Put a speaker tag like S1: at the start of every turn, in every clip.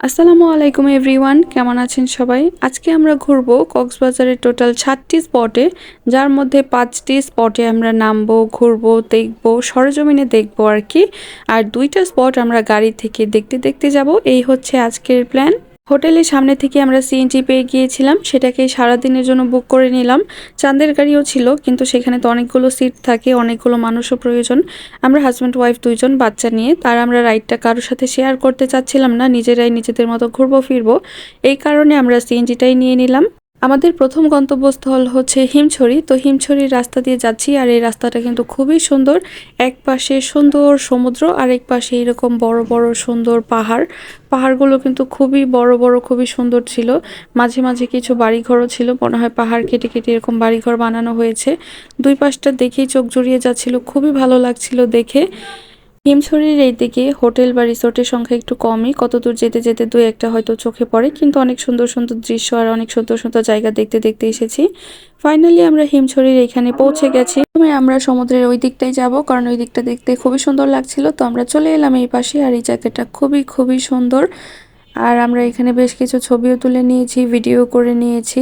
S1: আসসালামু আলাইকুম এভরিওয়ান, কেমন আছেন সবাই? আজকে আমরা ঘুরব কক্সবাজারের টোটাল সাতটি স্পটে, যার মধ্যে পাঁচটি স্পটে আমরা নামবো, ঘুরবো, দেখব, সরজমিনে দেখব আর কি। আর দুইটা স্পট আমরা গাড়ি থেকে দেখতে দেখতে যাব, এই হচ্ছে আজকের প্ল্যান হোটেলের সামনে থেকে আমরা সিএনজি পেয়ে গিয়েছিলাম। সেটাকে সারাদিনের জন্য বুক করে নিলাম। চাঁদের গাড়িও ছিল, কিন্তু সেখানে তো অনেকগুলো সিট থাকে, অনেকগুলো মানুষও প্রয়োজন। আমরা হাজব্যান্ড ওয়াইফ দুইজন, বাচ্চা নিয়ে, তার আমরা রাইডটা কারোর সাথে শেয়ার করতে চাচ্ছিলাম না, নিজেরাই নিজেদের মতো ঘুরবো, ফিরবো। এই কারণে আমরা সিএনজিটাই নিয়ে নিলাম। আমাদের প্রথম গন্তব্যস্থল হচ্ছে হিমছড়ি। তো হিমছড়ির রাস্তা দিয়ে যাচ্ছি আর এই রাস্তাটা কিন্তু খুবই সুন্দর। এক পাশে সুন্দর সমুদ্র আর এক পাশে এরকম বড় বড় সুন্দর পাহাড়। পাহাড়গুলো কিন্তু খুবই বড় বড়, খুবই সুন্দর ছিল। মাঝে মাঝে কিছু বাড়িঘরও ছিল, মনে হয় পাহাড় কেটে কেটে এরকম বাড়িঘর বানানো হয়েছে। দুই পাশটা দেখেই চোখ জুড়িয়ে যাচ্ছিল, খুবই ভালো লাগছিল দেখে। হিমছড়ির এই দিকে হোটেল বা রিসোর্টের সংখ্যা একটু কমই। কতদূর যেতে যেতে দু একটা হয়তো চোখে পড়ে, কিন্তু অনেক সুন্দর সুন্দর দৃশ্য আর অনেক সুন্দর সুন্দর জায়গা দেখতে দেখতে এসেছি। ফাইনালি আমরা হিমছড়ির এখানে পৌঁছে গেছি। প্রথমে আমরা সমুদ্রের ওই দিকটাই যাব, কারণ ওই দিকটা দেখতে খুবই সুন্দর লাগছিল। তো আমরা চলে এলাম এই পাশে আর এই জায়গাটা খুবই খুবই সুন্দর। আর আমরা এখানে বেশ কিছু ছবিও তুলে নিয়েছি ভিডিও করে নিয়েছি।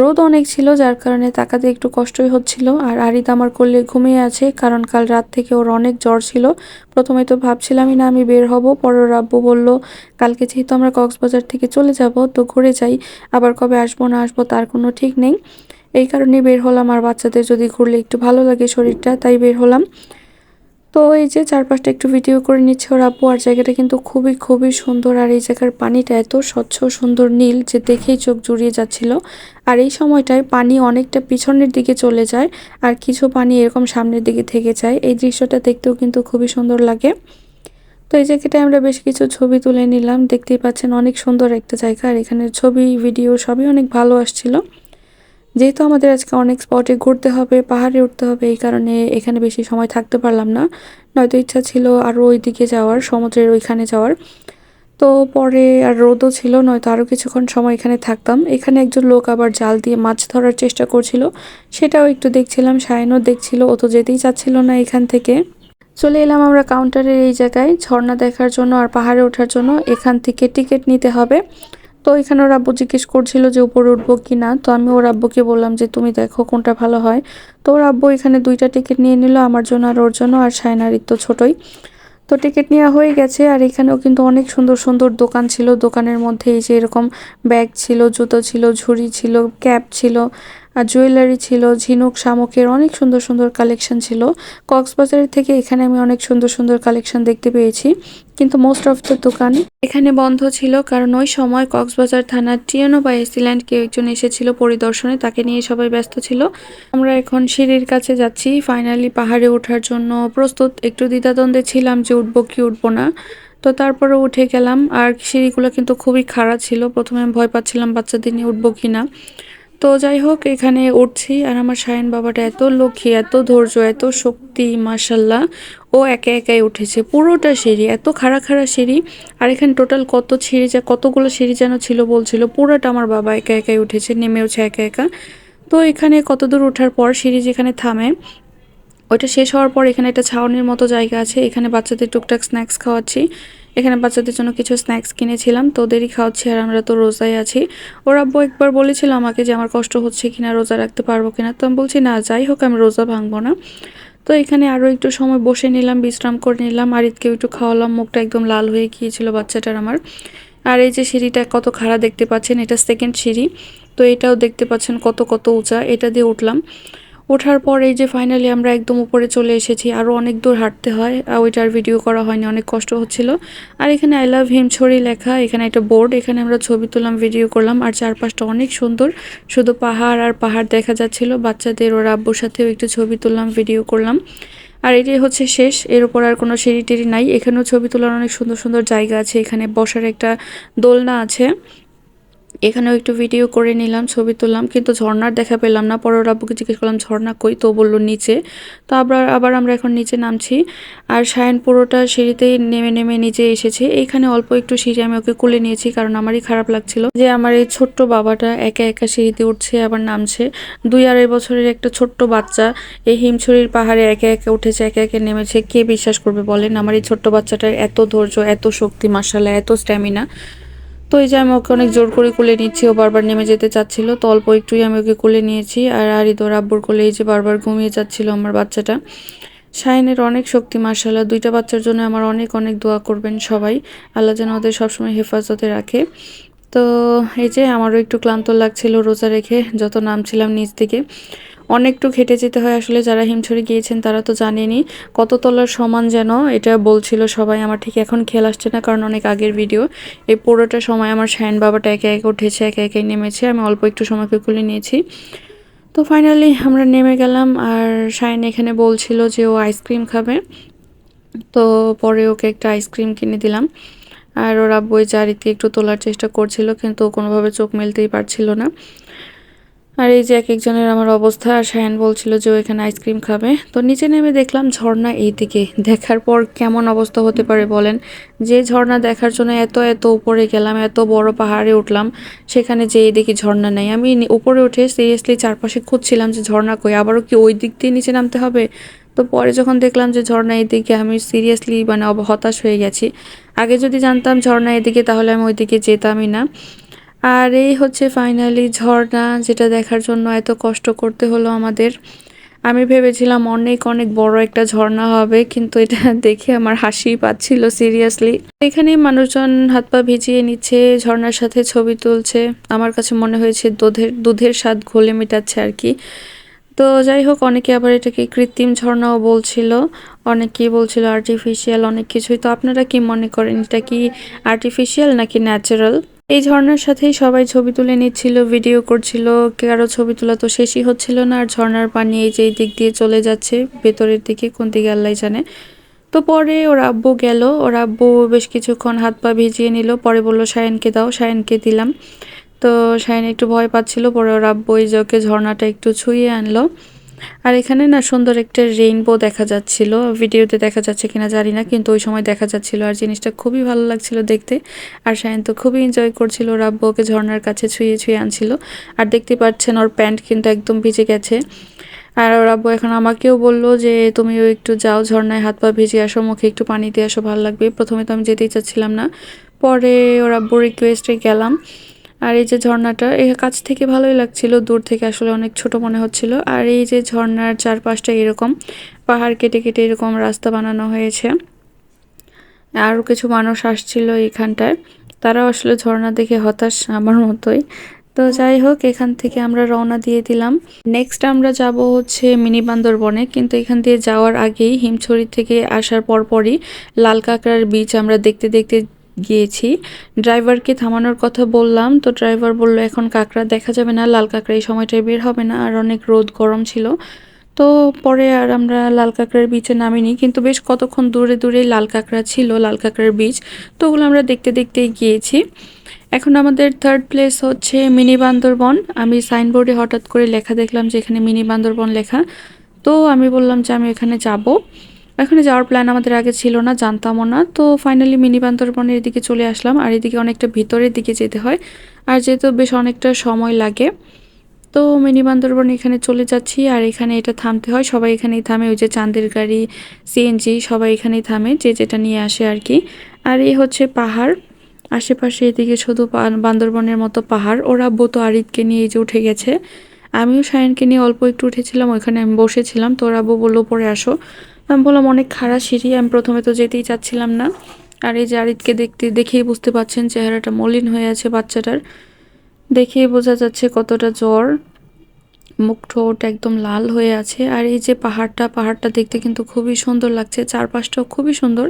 S1: রোদ অনেক ছিল, যার কারণে তাকাতে একটু কষ্টই হচ্ছিল। আর আরিত আমার করলে ঘুমিয়ে আছে, কারণ কাল রাত থেকে ওর অনেক জ্বর ছিল। প্রথমে তো ভাবছিলামই না আমি বের হব পরে ওর আব্বু বলল, কালকে যেহেতু আমরা কক্সবাজার থেকে চলে যাব, তো ঘুরে যাই। আবার কবে আসব না আসব তার কোনো ঠিক নেই। এই কারণে বের হলাম। আর বাচ্চাদের যদি ঘুরলে একটু ভালো লাগে শরীরটা, তাই বের হলাম। তো এই যে চারপাশটা একটু ভিডিও করে নিচ্ছে ওর আব্বু আর জায়গাটা কিন্তু খুবই খুবই সুন্দর। আর এই জায়গার পানিটা এত স্বচ্ছ, সুন্দর নীল যে দেখেই চোখ জুড়িয়ে যাচ্ছিল। আর এই সময়টায় পানি অনেকটা পিছনের দিকে চলে যায়, আর কিছু পানি এরকম সামনের দিকে থেকে যায়। এই দৃশ্যটা দেখতেও কিন্তু খুবই সুন্দর লাগে। তো এই জায়গাটায় আমরা বেশ কিছু ছবি তুলে নিলাম। দেখতেই পাচ্ছেন অনেক সুন্দর একটা জায়গা। আর এখানে ছবি ভিডিও সবই অনেক ভালো আসছিল। যেহেতু আমাদের আজকে অনেক স্পটে ঘুরতে হবে, পাহাড়ে উঠতে হবে, এই কারণে এখানে বেশি সময় থাকতে পারলাম না। নয়তো ইচ্ছা ছিল আরও ওই দিকে যাওয়ার, সমুদ্রের ওইখানে যাওয়ার। তো পরে আর রোদও ছিল, নয়তো আরও কিছুক্ষণ সময় এখানে থাকতাম। এখানে একজন লোক আবার জাল দিয়ে মাছ ধরার চেষ্টা করছিল। সেটাও একটু দেখছিলাম, সায়নও দেখছিল, ও তো যেতেই চাচ্ছিল না এখান থেকে। চলে এলাম আমরা কাউন্টারের এই জায়গায়, ঝর্ণা দেখার জন্য আর পাহাড়ে ওঠার জন্য। এখান থেকে টিকিট নিতে হবে। তো এখানে ওর আব্বু জিজ্ঞেস করছিল যে উপরে উঠবো কি না তো আমি ওর আব্বুকে বললাম যে, তুমি দেখো কোনটা ভালো হয়। তো ওর আব্বু এখানে দুইটা টিকিট নিয়ে নিল, আমার জন্য আর ওর জন্য, আর সায়নারির তো ছোটোই। তো টিকিট নেওয়া হয়ে গেছে, আর এখানেও কিন্তু অনেক সুন্দর সুন্দর দোকান ছিল। দোকানের মধ্যে এই যে এরকম ব্যাগ ছিল, জুতো ছিল, ঝুড়ি ছিল ক্যাপ ছিল। আর জুয়েলারি ছিল, ঝিনুক, শামুকের অনেক সুন্দর সুন্দর কালেকশন ছিল। কক্সবাজারের থেকে এখানে আমি অনেক সুন্দর সুন্দর কালেকশন দেখতে পেয়েছি। কিন্তু মোস্ট অফ দ্য দোকান এখানে বন্ধ ছিল, কারণ ওই সময় কক্সবাজার থানার টিএনও বা এসিল্যান্ড কেউ একজন এসেছিল পরিদর্শনে, তাকে নিয়ে সবাই ব্যস্ত ছিল। আমরা এখন সিঁড়ির কাছে যাচ্ছি ফাইনালি পাহাড়ে ওঠার জন্য প্রস্তুত। একটু দ্বিধাদ্বন্দ্বে ছিলাম যে উঠবো কি উঠবো না। তো তারপরে উঠে গেলাম, আর সিঁড়িগুলো কিন্তু খুবই খারাপ ছিল। প্রথমে আমি ভয় পাচ্ছিলাম বাচ্চাদের নিয়ে উঠবো কি না। তো যাই হোক, এখানে উঠছি আর আমার সায়ন বাবাটা এত লক্ষ্মী, এত ধৈর্য, এত শক্তি মাসাল্লাহ ও একা একাই উঠেছে, পুরোটা সিঁড়ি, এত খাড়া খাড়া সিঁড়ি। আর এখানে টোটাল কত সিঁড়ি যা, কতগুলো সিঁড়ি যেন ছিল, বলছিল, পুরোটা আমার বাবা একা একাই উঠেছে, নেমেওছে একা একা। তো এখানে কত দূর ওঠার পর সিঁড়ি যেখানে থামে, ওইটা শেষ হওয়ার পর এখানে একটা ছাউনির মতো জায়গা আছে, এখানে বাচ্চাদের টুকটাক স্ন্যাক্স খাওয়াচ্ছি। এখানে বাচ্চাদের জন্য কিছু স্ন্যাক্স কিনেছিলাম, তো ওদেরই খাওয়াচ্ছি আর আমরা তো রোজায় আছি। ওর আব্বু একবার বলেছিল আমাকে যে আমার কষ্ট হচ্ছে কিনা, রোজা রাখতে পারব কিনা, তো আমি বলছি, না, যাই হোক, আমি রোজা ভাঙবো না। তো এখানে আরও একটু সময় বসে নিলাম, বিশ্রাম করে নিলাম। আরিতকেও একটু খাওয়ালাম, মুখটা একদম লাল হয়ে গিয়েছিল বাচ্চাটার আমার। আর এই যে সিঁড়িটা কত খাড়া দেখতে পাচ্ছেন, এটা সেকেন্ড সিঁড়ি, তো এটাও দেখতে পাচ্ছেন কত কত উঁচা, এটা দিয়ে উঠলাম। ওঠার পর এই যে ফাইনালি আমরা একদম উপরে চলে এসেছি আরও অনেক দূর হাঁটতে হয় ওইটার ভিডিও করা হয়নি, অনেক কষ্ট হচ্ছিল। আর এখানে আই লাভ হিম ছড়ি লেখা, এখানে একটা বোর্ড এখানে আমরা ছবি তুললাম ভিডিও করলাম, আর চারপাশটা অনেক সুন্দর। শুধু পাহাড় আর পাহাড় দেখা যাচ্ছিল, বাচ্চাদের, ওর আব্বুর সাথেও একটু ছবি তুললাম ভিডিও করলাম। আর এটাই হচ্ছে শেষ, এর উপর আর কোনো সিঁড়ি টিড়ি নাই, এখানেও ছবি তোলার অনেক সুন্দর সুন্দর জায়গা আছে, এখানে বসার একটা দোলনা আছে। এখানেও একটু ভিডিও করে নিলাম, ছবি তুললাম, কিন্তু ঝর্নার দেখা পেলাম না। পরে ওর আব্বুকে জিজ্ঞেস করলাম, ঝর্ণা কই? তো বলল, নিচে। তো আবার আবার আমরা এখন নিচে নামছি। আর সায়ন পুরোটা সিঁড়িতেই নেমে নেমে নিচে এসেছে। এইখানে অল্প একটু সিঁড়ি আমি ওকে কুলে নিয়েছি, কারণ আমারই খারাপ লাগছিল যে আমার এই ছোট্ট বাবাটা একা একা সিঁড়িতে উঠছে, আবার নামছে। দুই আড়াই বছরের একটা ছোট্ট বাচ্চা, এই হিমছড়ির পাহাড়ে একে একে উঠেছে, একে একে নেমেছে। কে বিশ্বাস করবে বলেন? আমার এই ছোট্ট বাচ্চাটার এত ধৈর্য, এত শক্তি মাসালা এত স্ট্যামিনা তো এই যে আমি ওকে অনেক জোর করে কোলে নিচ্ছি, ও বারবার নেমে যেতে চাচ্ছিল। তো অল্প একটুই আমি ওকে কোলে নিয়েছি আর আরিদোর আব্বুর কোলে এই যে বারবার ঘুমিয়ে যাচ্ছিল আমার বাচ্চাটা। শাহিনের অনেক শক্তি মার্শাল্লাহ দুইটা বাচ্চার জন্য আমার অনেক অনেক দোয়া করবেন সবাই। আল্লাহ যেন ওদের সবসময় হেফাজতে রাখে। তো এই যে আমারও একটু ক্লান্ত লাগছিল রোজা রেখে, যত নামছিলাম নিচ থেকে। অনেকটু খেটে যেতে হয়। আসলে যারা হিমছড়ি গিয়েছেন, তারা তো জানেনি কত তলার সমান যেন এটা বলছিল সবাই। আমার ঠিক এখন খেয়াল আসছে না, কারণ অনেক আগের ভিডিও। এই পুরোটা সময় আমার শায়ন বাবাটা একে একে উঠেছে, একে একে নেমেছে। আমি অল্প একটু সময়কে খুলে নিয়েছি। তো ফাইনালি আমরা নেমে গেলাম আর শাইন এখানে বলছিল যে ও আইসক্রিম খাবে। তো পরে ওকে একটা আইসক্রিম কিনে দিলাম। আর ওরা বই চারিতে একটু তোলার চেষ্টা করছিল, কিন্তু কোনোভাবে চোখ মেলতেই পারছিল না। আর এই যে এক একজনের আমার অবস্থা, আর শায়ন বলছিল যে ও এখানে আইসক্রিম খাবে। তো নিচে নেমে দেখলাম ঝর্ণা এই দিকে দেখার পর কেমন অবস্থা হতে পারে বলেন? যে ঝর্ণা দেখার জন্য এত এত উপরে গেলাম, এত বড় পাহাড়ে উঠলাম, সেখানে যেই দেখি ঝর্ণা নেই। আমি উপরে উঠে সিরিয়াসলি চারপাশে খুঁজছিলাম যে ঝর্ণা কই, আবারও কি ওই দিক দিয়ে নিচে নামতে হবে? তো পরে যখন দেখলাম যে ঝর্ণা এদিকে আমি সিরিয়াসলি মানে হতাশ হয়ে গেছি। আগে যদি জানতাম ঝর্ণা এদিকে তাহলে আমি ওইদিকে যেতামই না। আর এই হচ্ছে ফাইনালি ঝর্ণা, যেটা দেখার জন্য এত কষ্ট করতে হলো আমাদের। আমি ভেবেছিলাম অনেক অনেক বড় একটা ঝর্ণা হবে, কিন্তু এটা দেখে আমার হাসি পাচ্ছিল সিরিয়াসলি এখানে মানুষজন হাত পা ভিজিয়ে নিচ্ছে, ঝর্ণার সাথে ছবি তুলছে। আমার কাছে মনে হয়েছে দুধের দুধের স্বাদ ঘোলে মেটাচ্ছে আর কি। তো যাই হোক, অনেকে আবার এটাকে কৃত্রিম ঝর্ণাও বলছিল, অনেকেই বলছিল আর্টিফিশিয়াল অনেক কিছুই। তো আপনারা কি মনে করেন, এটা কি আর্টিফিশিয়াল নাকি ন্যাচারাল এই ঝর্ণার সাথেই সবাই ছবি তুলে নিচ্ছিল, ভিডিও করছিল, কারও ছবি তোলা তো শেষই হচ্ছিল না, আর ঝর্ণার পানি এই যে এই দিক দিয়ে চলে যাচ্ছে, ভেতরের দিকে কোন দিকে আল্লাহ জানে। তো পরে ওর আব্বু গেল, ওর আব্বু বেশ কিছুক্ষণ হাত পা ভিজিয়ে নিল, পরে বলল, সায়নকে দাও, সায়নকে দিলাম। তো সায়ন একটু ভয় পাচ্ছিল, পরে ওর আব্বু যে ওকে ঝর্ণাটা একটু ছুঁয়ে আনলো। আর এখানে না সুন্দর একটা রেইনবো দেখা যাচ্ছিল। ভিডিওতে দেখা যাচ্ছে কিনা জানি না, কিন্তু ওই সময় দেখা যাচ্ছিল আর জিনিসটা খুবই ভালো লাগছিল দেখতে। আর শায়ন তো খুবই এনজয় করছিল, রাব্বু ওকে ঝর্নার কাছে ছুঁয়ে ছুঁয়ে আনছিল। আর দেখতে পাচ্ছেন ওর প্যান্ট কিন্তু একদম ভিজে গেছে। আর ওর আব্বু এখন আমাকেও বলল যে, তুমিও একটু যাও ঝর্নায় হাত পা ভিজে আসো, মুখে একটু পানি দিয়ে আসো, ভালো লাগবে। প্রথমে তো আমি যেতেই চাচ্ছিলাম না। পরে ওর আব্বুর রিকোয়েস্টে গেলাম। আর এই যে ঝর্ণাটা এই কাছ থেকে ভালোই লাগছিল, দূর থেকে আসলে অনেক ছোট মনে হচ্ছিল। আর এই যে ঝর্ণার চারপাশটা এরকম, পাহাড় কেটে কেটে এরকম রাস্তা বানানো হয়েছে। আরও কিছু মানুষ আসছিল এখানটায়, তারাও আসলে ঝর্ণা দেখে হতাশ আমার মতোই। তো যাই হোক, এখান থেকে আমরা রওনা দিয়ে দিলাম। নেক্সট আমরা যাব হচ্ছে মিনি বান্দরবনে, কিন্তু এখান দিয়ে যাওয়ার আগেই হিমছড়ি থেকে আসার পরপরই লাল কাঁকড়ার বীচ আমরা দেখতে দেখতে গিয়েছি। ড্রাইভারকে থামানোর কথা বললাম, তো ড্রাইভার বলল, এখন কাঁকড়া দেখা যাবে না, লাল কাঁকড়া এই সময়টায় বের হবে না। আর অনেক রোদ গরম ছিল। তো পরে আর আমরা লাল কাঁকড়ার বিচে নামিনি, কিন্তু বেশ কতক্ষণ দূরে দূরে লাল কাঁকড়া ছিল, লাল কাঁকড়ার বীচ তো ওগুলো আমরা দেখতে দেখতেই গিয়েছি। এখন আমাদের থার্ড প্লেস হচ্ছে মিনি বান্দরবন। আমি সাইনবোর্ডে হঠাৎ করে লেখা দেখলাম যে এখানে মিনি বান্দরবন লেখা। তো আমি বললাম যে আমি এখানে যাব। এখানে যাওয়ার প্ল্যান আমাদের আগে ছিল না, জানতামও না। তো ফাইনালি মিনি বান্দরবনের দিকে চলে আসলাম আর এদিকে অনেকটা ভিতরের দিকে যেতে হয়। আর যেহেতু বেশ অনেকটা সময় লাগে, তো মিনি বান্দরবন এখানে চলে যাচ্ছি আর এখানে এটা থামতে হয়। সবাই এখানেই থামে, ওই যে চাঁদের গাড়ি সিএনজি সবাই এখানেই থামে, যে যেটা নিয়ে আসে আর কি। আর এই হচ্ছে পাহাড়, আশেপাশে এদিকে শুধু বান্দরবনের মতো পাহাড়। ওরা বোতো আরিদকে নিয়ে এই যে উঠে গেছে। আমিও সায়নকে নিয়ে অল্প একটু উঠেছিলাম, ওইখানে আমি বসেছিলাম। তো ওরা বলল, পরে আসো। আমি বললাম, অনেক খারাপ সিঁড়ি, আমি প্রথমে তো যেতেই চাচ্ছিলাম না। আর এই জারিদকে দেখতে, দেখেই বুঝতে পাচ্ছেন চেহারাটা মলিন হয়ে আছে বাচ্চাটার। দেখেই বোঝা যাচ্ছে কতটা জ্বর। মুখ ঠোঁট একদম লাল হয়ে আছে। আর এই যে পাহাড়টা পাহাড়টা দেখতে কিন্তু খুবই সুন্দর লাগছে। চারপাশটাও খুবই সুন্দর।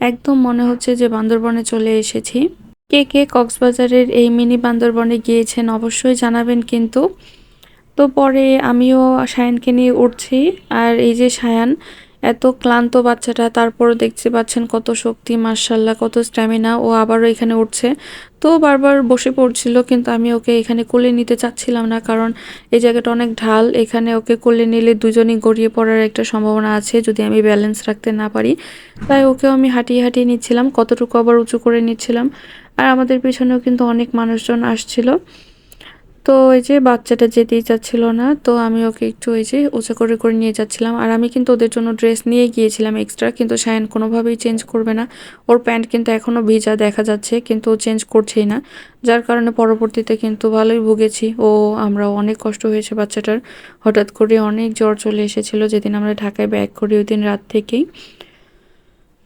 S1: একদম মনে হচ্ছে যে বান্দরবনে চলে এসেছি। কে কে কক্সবাজারের এই মিনি বান্দরবনে গিয়েছেন অবশ্যই জানাবেন কিন্তু। তো পরে আমিও সায়ানকে নিয়ে উঠছি। আর এই যে সায়ান এত ক্লান্ত বাচ্চাটা তারপরও দেখতে পাচ্ছেন কত শক্তি মার্শাল্লাহ কত স্ট্যামিনা ও আবারও এখানে উঠছে। তো বারবার বসে পড়ছিল, কিন্তু আমি ওকে এখানে কোলে নিতে চাচ্ছিলাম না, কারণ এই জায়গাটা অনেক ঢাল, এখানে ওকে কোলে নিলে দুজনই গড়িয়ে পড়ার একটা সম্ভাবনা আছে, যদি আমি ব্যালেন্স রাখতে না পারি। তাই ওকেও আমি হাঁটিয়ে হাঁটিয়ে নিচ্ছিলাম, কতটুকু আবার উঁচু করে নিচ্ছিলাম। আর আমাদের পিছনেও কিন্তু অনেক মানুষজন আসছিল। তো ওই যে বাচ্চাটা যেতেই চাচ্ছিল না, তো আমি ওকে একটু ওই যে উঁচা করে করে নিয়ে যাচ্ছিলাম। আর আমি কিন্তু ওদের জন্য ড্রেস নিয়ে গিয়েছিলাম এক্সট্রা কিন্তু সায়ন কোনোভাবেই চেঞ্জ করবে না। ওর প্যান্ট কিন্তু এখনও ভিজা দেখা যাচ্ছে, কিন্তু ও চেঞ্জ করছেই না। যার কারণে পরবর্তীতে কিন্তু ভালোই ভুগেছি। ও আমরা অনেক কষ্ট হয়েছে বাচ্চাটার। হঠাৎ করে অনেক জ্বর চলে এসেছিল যেদিন আমরা ঢাকায় ব্যাক করি ওই দিন রাত থেকেই।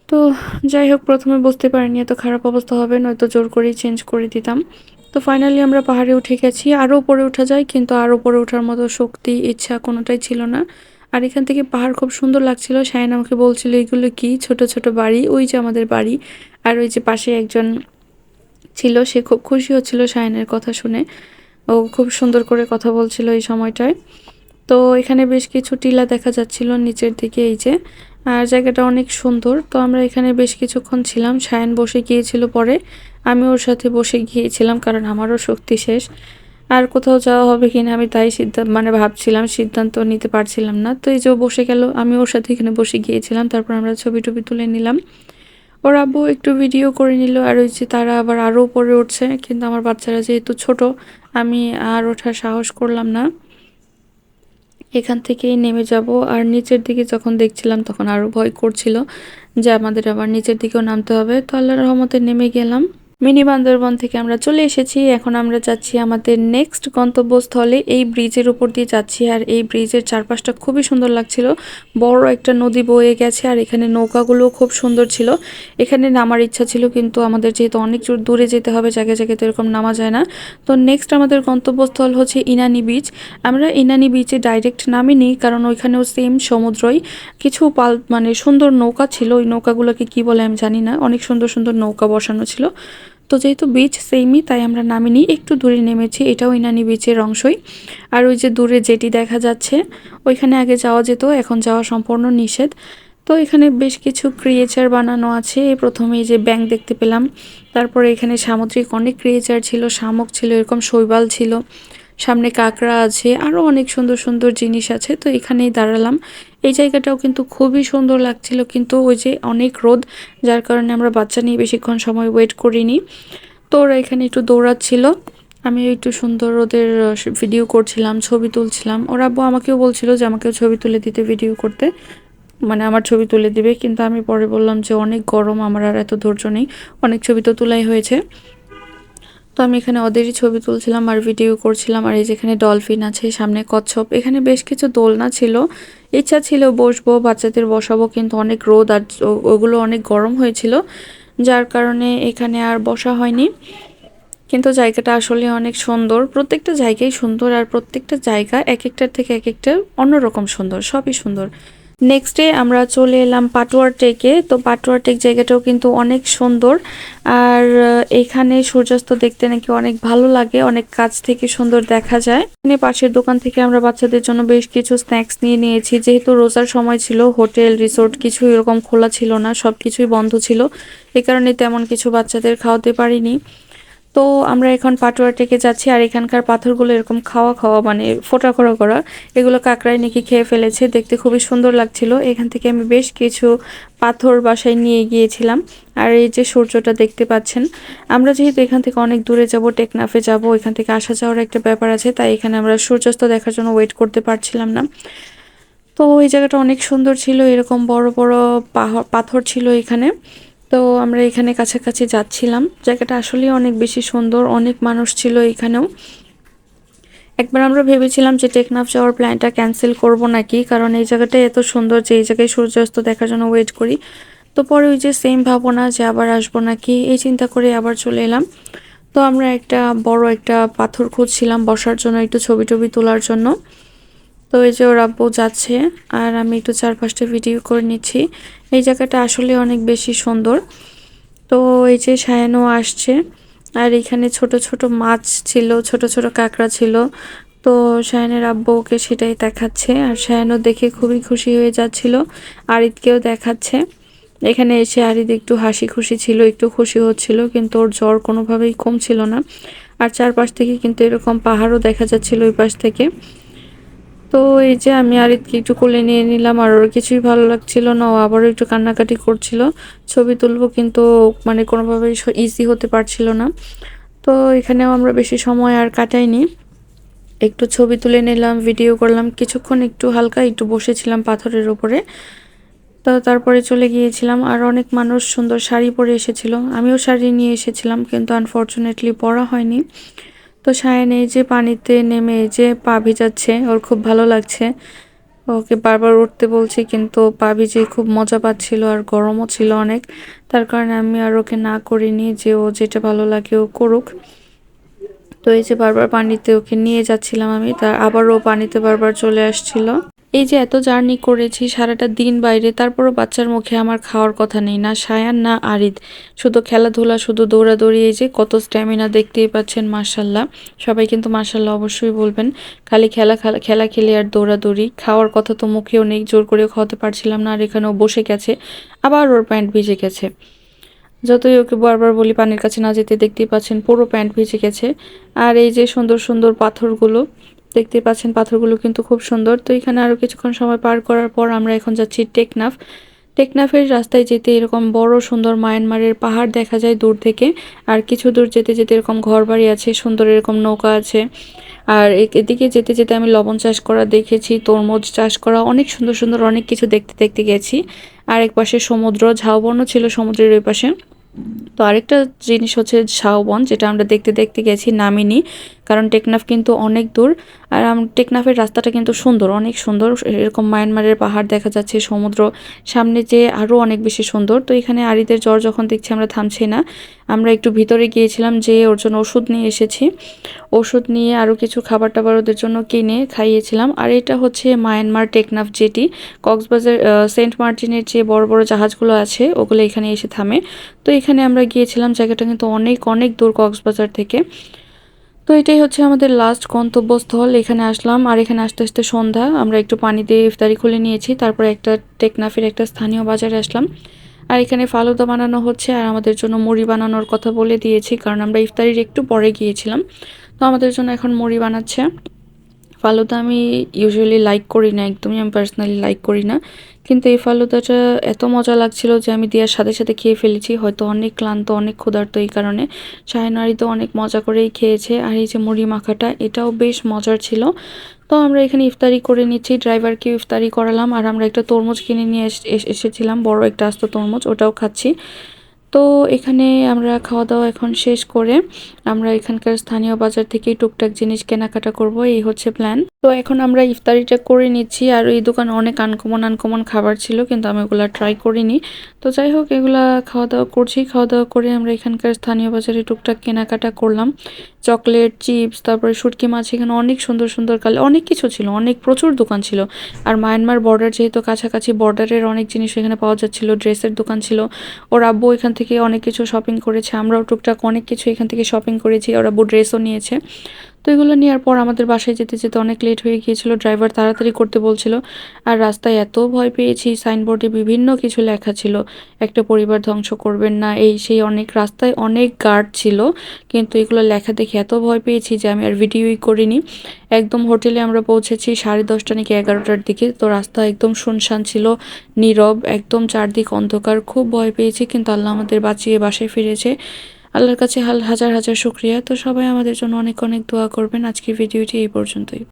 S1: তো যাই হোক, প্রথমে বুঝতে পারিনি এত খারাপ অবস্থা হবে, নয়তো জোর করেই চেঞ্জ করে দিতাম। তো ফাইনালি আমরা পাহাড়ে উঠে গেছি। আরও উপরে ওঠা যায়, কিন্তু আরও উপরে ওঠার মতো শক্তি, ইচ্ছা কোনোটাই ছিল না। আর এখান থেকে পাহাড় খুব সুন্দর লাগছিল। শায়ন আমাকে বলছিল এইগুলো কি? ছোট ছোট বাড়ি? ওই যে আমাদের বাড়ি। আর ওই যে পাশে একজন ছিল, সে খুব খুশি হচ্ছিল শায়নের কথা শুনে। ও খুব সুন্দর করে কথা বলছিল এই সময়টায়। তো এখানে বেশ কিছু টিলা দেখা যাচ্ছিল নিচের দিকে, এই যে। আর জায়গাটা অনেক সুন্দর। তো আমরা এখানে বেশ কিছুক্ষণ ছিলাম। সায়ন বসে গিয়েছিল পরে। আমি ওর সাথে বসে গিয়েছিলাম কারণ আমারও শক্তি শেষ। আর কোথাও যাওয়া হবে কিনা আমি তাই সিদ্ধান্ত মানে ভাবছিলাম, সিদ্ধান্ত নিতে পারছিলাম না। তো এই যে বসে গেল, আমি ওর সাথে এখানে বসে গিয়েছিলাম, তারপর আমরা ছবি টবি তুলে নিলাম। ওর আব্বু একটু ভিডিও করে নিল, আর ওই যে তারা আবার আরও উপরে উঠছে, কিন্তু আমার বাচ্চারা যেহেতু ছোট, আমি আর ওঠার সাহস করলাম না। এখান থেকেই নেমে যাব, আর নিচের দিকে যখন দেখছিলাম তখন আরও ভয় করছিল যে আমাদের আবার নিচের দিকেও নামতে হবে। তো আল্লাহ রহমতে নেমে গেলাম। মিনি বান্দরবন থেকে আমরা চলে এসেছি। এখন আমরা যাচ্ছি আমাদের নেক্সট গন্তব্যস্থলে। এই ব্রিজের উপর দিয়ে যাচ্ছি আর এই ব্রিজের চারপাশটা খুবই সুন্দর লাগছিল। বড় একটা নদী বয়ে গেছে আর এখানে নৌকাগুলো খুব সুন্দর ছিল। এখানে নামার ইচ্ছা ছিল কিন্তু আমাদের যেহেতু অনেক দূরে যেতে হবে জায়গায় জায়গায় তো এরকম নামা যায় না। তো নেক্সট আমাদের গন্তব্যস্থল হচ্ছে ইনানি বিচ আমরা ইনানি বিচে ডাইরেক্ট নামিনি কারণ ওইখানেও সেম সমুদ্রই। কিছু পাল মানে সুন্দর নৌকা ছিল। ওই নৌকাগুলোকে কি বলে আমি জানি না। অনেক সুন্দর সুন্দর নৌকা বসানো ছিল। তো যেহেতু বিচ সেমই তাই আমরা নামিনি। একটু দূরে নেমেছি, এটাও ইনানি বিচের অংশই। আর ওই যে দূরে যেটি দেখা যাচ্ছে, ওইখানে আগে যাওয়া যেত, এখন যাওয়া সম্পূর্ণ নিষেধ। তো এখানে বেশ কিছু ক্রিয়েচার বানানো আছে। প্রথমে যে ব্যাংক দেখতে পেলাম। তারপরে এখানে সামুদ্রিক অনেক ক্রিয়েচার ছিল, শামুক ছিল, এরকম শৈবাল ছিল। সামনে কাঁকড়া আছে আরও অনেক সুন্দর সুন্দর জিনিস আছে। তো এখানেই দাঁড়ালাম। এই জায়গাটাও কিন্তু খুবই সুন্দর লাগছিল, কিন্তু ওই যে অনেক রোদ, যার কারণে আমরা বাচ্চা নিয়ে বেশিক্ষণ সময় ওয়েট করিনি। তো ওরা এখানে একটু দৌড়াচ্ছিল। আমি একটু সুন্দর ওদের ভিডিও করছিলাম, ছবি তুলছিলাম। ওরা আব্বু আমাকেও বলছিল যে, আমাকেও ছবি তুলে দিতে ভিডিও করতে। মানে আমার ছবি তুলে দিবে, কিন্তু আমি পরে বললাম যে, অনেক গরম, আমার আর এত ধৈর্য নেই। অনেক ছবি তো তোলাই হয়েছে। তো আমি এখানে ওদেরই ছবি তুলছিলাম আর ভিডিও করছিলাম। আর এই যেখানে ডলফিন আছে, সামনে কচ্ছপ। এখানে বেশ কিছু দোলনা ছিল। ইচ্ছা ছিল বসবো, বাচ্চাদের বসাবো, কিন্তু অনেক রোদ আর ওগুলো অনেক গরম হয়েছিল। যার কারণে এখানে আর বসা হয়নি। কিন্তু জায়গাটা আসলে অনেক সুন্দর। প্রত্যেকটা জায়গায় সুন্দর আর প্রত্যেকটা জায়গা এক একটার থেকে এক একটা অন্যরকম সুন্দর, সবই সুন্দর। নেক্সট ডে আমরা চলে এলাম পাটুয়ার টেকে। তো পাটুয়ার টেক জায়গাটাও কিন্তু অনেক সুন্দর। আর এখানে সূর্যাস্ত দেখতে নাকি অনেক ভালো লাগে, অনেক কাছ থেকে সুন্দর দেখা যায়। এখানে পাশের দোকান থেকে আমরা বাচ্চাদের জন্য বেশ কিছু স্ন্যাক্স নিয়ে নিয়েছি। যেহেতু রোজার সময় ছিল, হোটেল রিসোর্ট কিছু এরকম খোলা ছিল না সব কিছুই বন্ধ ছিল। এই কারণে তেমন কিছু বাচ্চাদের খাওয়াতে পারিনি। তো আমরা এখন পাটুয়া টেকে যাচ্ছি, আর এখানকার পাথরগুলো এরকম খাওয়া খাওয়া মানে ফোটা করা করা, এগুলো কাঁকড়ায় নাকি খেয়ে ফেলেছে, দেখতে খুবই সুন্দর লাগছিল। এখান থেকে আমি বেশ কিছু পাথর বাসায় নিয়ে গিয়েছিলাম, আর এই যে সূর্যটা দেখতে পাচ্ছেন, আমরা যেহেতু এখান থেকে অনেক দূরে যাব, টেকনাফে যাব, এখান থেকে আসা যাওয়ার একটা ব্যাপার আছে, তাই এখানে আমরা সূর্যাস্ত দেখার জন্য ওয়েট করতে পারছিলাম না। তো এই জায়গাটা অনেক সুন্দর ছিল, এরকম বড় বড় পাহাড় পাথর ছিল এখানে। তো আমরা এখানে কাছাকাছি যাচ্ছিলাম। জায়গাটা আসলেই অনেক বেশি সুন্দর, অনেক মানুষ ছিল এখানেও। একবার আমরা ভেবেছিলাম যে টেকনাফ যাওয়ার প্ল্যানটা ক্যান্সেল করব নাকি, কারণ এই জায়গাটা এত সুন্দর যে এই জায়গায় সূর্যাস্ত দেখার জন্য ওয়েট করি। তো পরে ওই যে সেম ভাবনা যে আবার আসব নাকি, এই চিন্তা করে আবার চলে এলাম। তো আমরা একটা বড় একটা পাথর খুঁজছিলাম বসার জন্য, একটু ছবি টবি তোলার জন্য। তো এই যে ওর আব্বু যাচ্ছে, আর আমি একটু চারপাশটা ভিডিও করে নিচ্ছি। এই জায়গাটা আসলে অনেক বেশি সুন্দর। তো এই যে সায়ানো আসছে, আর এখানে ছোট ছোট মাছ ছিল, ছোট ছোট কাঁকড়া ছিল। তো শায়নের আব্বু ওকে সেটাই দেখাচ্ছে, আর শায়নও দেখে খুবই খুশি হয়ে যাচ্ছিল, আরিদকেও দেখাচ্ছে। এখানে এসে আরিদ একটু হাসি খুশি ছিল, একটু খুশি হচ্ছিল, কিন্তু ওর জ্বর কোনোভাবেই কমছিল না। আর চারপাশ থেকে কিন্তু এরকম পাহাড়ও দেখা যাচ্ছিল ওই পাশ থেকে। তো এই যে আমি আরিতকে একটু কোলে নিয়ে নিলাম আর ওর কিছুই ভালো লাগছিল না, ও আবারও একটু কান্নাকাটি করছিল। ছবি তুলবো কিন্তু মানে কোনোভাবেই ইজি হতে পারছিল না। তো এখানেও আমরা বেশি সময় আর কাটাইনি। একটু ছবি তুলে নিলাম ভিডিও করলাম, কিছুক্ষণ একটু হালকা একটু বসেছিলাম পাথরের উপরে। তো তারপরে চলে গিয়েছিলাম আর অনেক মানুষ সুন্দর শাড়ি পরে এসেছিল। আমিও শাড়ি নিয়ে এসেছিলাম কিন্তু আনফর্চুনেটলি পরা হয়নি। তো সায়ন এই যে পানিতে নেমে এই যে পা ভিজাচ্ছে, ওর খুব ভালো লাগছে। ওকে বারবার উঠতে বলছি, কিন্তু পা ভিজে খুব মজা পাচ্ছিল আর গরমও ছিল অনেক। তার কারণে আমি আর ওকে না করিনি যে ও যেটা ভালো লাগে ও করুক। তো এই যে বারবার পানিতে ওকে নিয়ে যাচ্ছিলাম আমি তার আবারও পানিতে বারবার চলে আসছিল। এই যে এত জার্নি করেছি সারাটা দিন বাইরে, তারপরও বাচ্চার মুখে আমার খাওয়ার কথা নেই। না সায়ান, না আরিদ। শুধু খেলাধুলা, শুধু দৌড়াদৌড়ি, এই যে কত স্ট্যামিনা দেখতেই পাচ্ছেন মার্শাল্লাহ সবাই কিন্তু মার্শাল্লাহ অবশ্যই বলবেন, খালি খেলা খেলা খেলা খেলে আর দৌড়াদৌড়ি। খাওয়ার কথা তো মুখেও নেই, জোর করেও খাওয়াতে পারছিলাম না, আর এখানেও বসে গেছে, আবার ওর প্যান্ট ভিজে গেছে। যতই ওকে বারবার বলি, পানির কাছে না যেতে দেখতেই পাচ্ছেন, পুরো প্যান্ট ভিজে গেছে। আর এই যে সুন্দর সুন্দর পাথরগুলো দেখতে পাচ্ছেন পাথরগুলো কিন্তু খুব সুন্দর। তো এখানে আরও কিছুক্ষণ সময় পার করার পর আমরা এখন যাচ্ছি টেকনাফ। টেকনাফের রাস্তায় যেতে এরকম বড় সুন্দর মায়ানমারের পাহাড় দেখা যায় দূর থেকে। আর কিছু দূর যেতে যেতে এরকম ঘর বাড়ি আছে, সুন্দর এরকম নৌকা আছে। আর এদিকে যেতে যেতে আমি লবণ চাষ করা দেখেছি, তরমুজ চাষ করা, অনেক সুন্দর সুন্দর অনেক কিছু দেখতে দেখতে গেছি। আর এক পাশে সমুদ্র ঝাউবর্ণ ছিল সমুদ্রের ওই পাশে। তো আরেকটা জিনিস হচ্ছে ঝাউবন, যেটা আমরা দেখতে দেখতে গেছি নামিনি। কারণ টেকনাফ কিন্তু অনেক দূর। আর টেকনাফের রাস্তাটা কিন্তু সুন্দর, অনেক সুন্দর। এরকম মায়ানমারের পাহাড় দেখা যাচ্ছে, সমুদ্র সামনে যে আরও অনেক বেশি সুন্দর। তো এখানে আরিদের জ্বর যখন দেখছি আমরা থামছি না। আমরা একটু ভিতরে গিয়েছিলাম যে ওর জন্য ওষুধ নিয়ে এসেছি। ওষুধ নিয়ে আরও কিছু খাবার টাবার ওদের জন্য কিনে খাইয়েছিলাম। আর এটা হচ্ছে মায়ানমার টেকনাফ যেটি কক্সবাজার সেন্ট মার্টিনের যে বড় বড় জাহাজগুলো আছে, ওগুলো এখানে এসে থামে। তো এখানে আমরা গিয়েছিলাম, জায়গাটা কিন্তু অনেক অনেক দূর কক্সবাজার থেকে। তো এটাই হচ্ছে আমাদের লাস্ট গন্তব্যস্থল। এখানে আসলাম আর এখানে আসতে আসতে সন্ধ্যা। আমরা একটু পানি দিয়ে ইফতারি খুলে নিয়েছি, তারপরে একটা টেকনাফের একটা স্থানীয় বাজারে আসলাম। আর এখানে ফালুদা বানানো হচ্ছে আর আমাদের জন্য মুড়ি বানানোর কথা বলে দিয়েছি, কারণ আমরা ইফতারির একটু পরে গিয়েছিলাম। তো আমাদের জন্য এখন মুড়ি বানাচ্ছে। ফালুদা আমি ইউজুয়ালি লাইক করি না, একদমই আমি পার্সোনালি লাইক করি না। কিন্তু এই ফালুদাটা এত মজা লাগছিল যে আমি দেওয়ার সাথে সাথে খেয়ে ফেলেছি, হয়তো অনেক ক্লান্ত, অনেক ক্ষুধার্ত এই কারণে। শাহিনারি তো অনেক মজা করেই খেয়েছে, আর এই যে মুড়ি মাখাটা, এটাও বেশ মজার ছিল। তো আমরা এখানে ইফতারি করে নিচ্ছি ড্রাইভারকে ইফতারি করালাম, আর আমরা একটা তরমুজ কিনে নিয়ে এসেছিলাম, বড় একটা আস্ত তরমুজ, ওটাও খাচ্ছি। তো এখানে আমরা খাওয়া দাওয়া এখন শেষ করে আমরা এখানকার স্থানীয় বাজার থেকে টুকটাক জিনিস কেনাকাটা করব, এই হচ্ছে প্ল্যান তো এখন আমরা ইফতারিটা করে নিচ্ছি, আর এই দোকানে অনেক আনকমন আনকমন খাবার ছিল, কিন্তু আমি ওগুলা ট্রাই করিনি। তো যাই হোক, এগুলা খাওয়া দাওয়া করছি খাওয়া দাওয়া করে আমরা এখানকার স্থানীয় বাজারে টুকটাক কেনাকাটা করলাম। চকলেট, চিপস, তারপরে শুটকি মাছ, এখানে অনেক সুন্দর সুন্দর কালে, অনেক কিছু ছিল, অনেক প্রচুর দোকান ছিল। আর মায়ানমার বর্ডার যেহেতু কাছাকাছি বর্ডারের অনেক জিনিস এখানে পাওয়া যাচ্ছিল ড্রেসের দোকান ছিল। ওর আব্বু এখান থেকে অনেক কিছু শপিং করেছে, আমরাও টুকটাক অনেক কিছু এখান থেকে শপিং করেছি, ওরা বুট ড্রেসও নিয়েছে। তো এগুলো নেওয়ার পর আমাদের বাসায় যেতে যেতে অনেক লেট হয়ে গিয়েছিল। ড্রাইভার তাড়াতাড়ি করতে বলছিল, আর রাস্তায় এত ভয় পেয়েছি সাইনবোর্ডে বিভিন্ন কিছু লেখা ছিল। একটা পরিবার ধ্বংস করবেন না। এই সেই অনেক, রাস্তায় অনেক গার্ড ছিল, কিন্তু এগুলো লেখা দেখে এত ভয় পেয়েছি যে আমি আর ভিডিওই করিনি। একদম হোটেলে আমরা পৌঁছেছি সাড়ে দশটা নাকি এগারোটার দিকে, তো রাস্তা একদম শুনশান ছিল, নীরব, একদম চারদিক অন্ধকার। খুব ভয় পেয়েছি, কিন্তু আল্লাহ আমাদের বাঁচিয়ে বাসায় ফিরেছে। আল্লাহর কাছে হাল হাজার হাজার শুক্রিয়া। তো সবাই আমাদের জন্য অনেক অনেক দোয়া করবেন। আজকের ভিডিওটি এই পর্যন্তই।